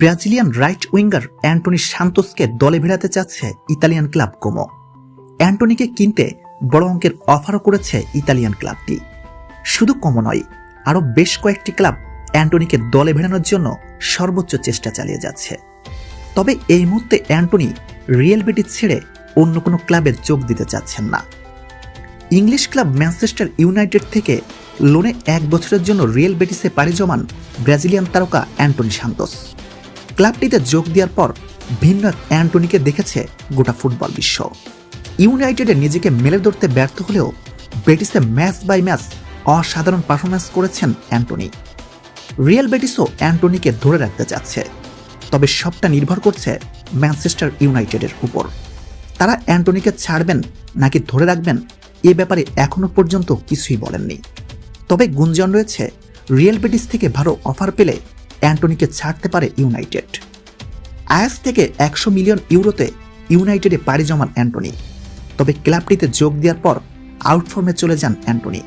Brazilian right winger Antony সান্তোসকে দলে ভেড়াতে চাচ্ছে ইতালিয়ান ক্লাব কোমো। অ্যান্টনিকে কিনতে বড় অঙ্কের অফারও করেছে ইতালিয়ান ক্লাবটি। শুধু কোমো নয়, আরও বেশ কয়েকটি ক্লাব অ্যান্টনিকে দলে ভেড়ানোর জন্য সর্বোচ্চ চেষ্টা চালিয়ে যাচ্ছে। তবে এই মুহূর্তে অ্যান্টনি রিয়েল বেটিস ছেড়ে অন্য কোনো ক্লাবে যোগ দিতে চাচ্ছেন না। ইংলিশ ক্লাব ম্যানচেস্টার ইউনাইটেড থেকে লোনে এক বছরের জন্য রিয়েল বেটিসে পাড়ি জমান ব্রাজিলিয়ান তারকা অ্যান্টনি সান্তোস। ক্লাবটিতে যোগ দেওয়ার পর ভিন্ন এক অ্যান্টনিকে দেখেছে গোটা ফুটবল বিশ্ব। ইউনাইটেডে নিজেকে মেলে ধরতে ব্যর্থ হলেও বেটিসে ম্যাচ বাই ম্যাচ অসাধারণ পারফরম্যান্স করেছেন অ্যান্টনি। রিয়েল বেটিসও অ্যান্টনিকে ধরে রাখতে চাচ্ছে তবে সবটা নির্ভর করছে ম্যানচেস্টার ইউনাইটেডের উপর। তারা অ্যান্টনিকে ছাড়বেন নাকি ধরে রাখবেন এ ব্যাপারে এখনও পর্যন্ত কিছুই বলেননি। তবে গুঞ্জন রয়েছে, রিয়েল বেটিস থেকে ভালো অফার পেলে অ্যান্টনিকে ছাড়তে পারে ইউনাইটেড। আয়াস থেকে একশো মিলিয়ন ইউরোতে ইউনাইটেডে পাড়ি জমান অ্যান্টনি। তবে ক্লাবটিতে যোগ দেওয়ার পর আউটফর্মে চলে যান অ্যান্টনি।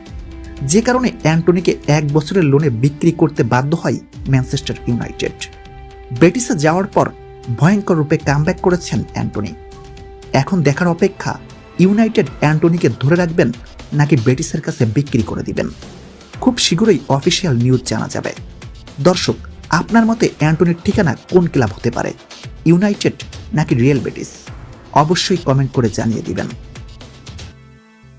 যে কারণে অ্যান্টনিকে এক বছরের লোনে বিক্রি করতে বাধ্য হয় ম্যানচেস্টার ইউনাইটেড। ব্রিটিশে যাওয়ার পর ভয়ঙ্কর রূপে কামব্যাক করেছেন অ্যান্টনি। এখন দেখার অপেক্ষা ইউনাইটেড অ্যান্টনিকে ধরে রাখবেন নাকি ব্রিটিশের কাছে বিক্রি করে দিবেন। খুব শীঘ্রই অফিসিয়াল নিউজ জানা যাবে। দর্শক আপনার মতে অ্যান্টনির ঠিকানা কোন ক্লাব হতে পারে? ইউনাইটেড নাকি রিয়েল বেটিস? অবশ্যই কমেন্ট করে জানিয়ে দিবেন।